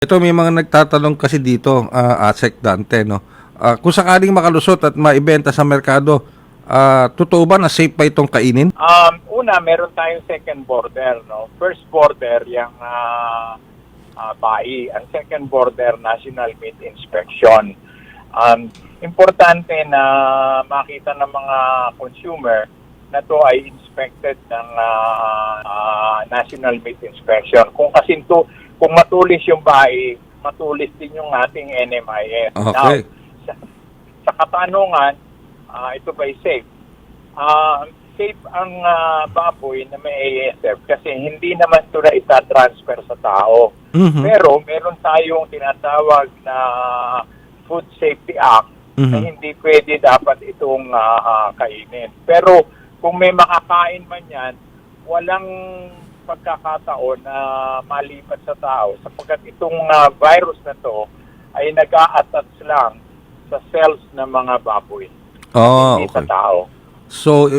Ito may mga nagtatanong kasi dito, uh, Asek Dante, no? Ah, kung sakaling makalusot at maibenta sa merkado, ah, totoo ba na safe pa itong kainin? Um, una, meron tayong second border, no? First border, yung uh, uh, BAI. Ang second border, National Meat Inspection. Um, importante na makita ng mga consumer na to ay inspected ng uh, uh, National Meat Inspection. Kung kasi to, kung matulis yung BAI, matulis din yung ating NMIS. Okay. Now, sa, sa katanungan, ah, ito ba'y safe? Ah, safe ang ah, baboy na may ASF kasi hindi naman ito na itatransfer sa tao. Mhm. Pero meron tayong tinatawag na Food Safety Act na Mhm. hindi pwede dapat itong ah, ah, kainin. Pero kung may makakain man yan, walang pagkakataon na malipat sa tao sapagkat itong ah, virus na to ay nag-a-attach lang sa cells ng mga baboy, Oh, hindi sa okay. tao. So,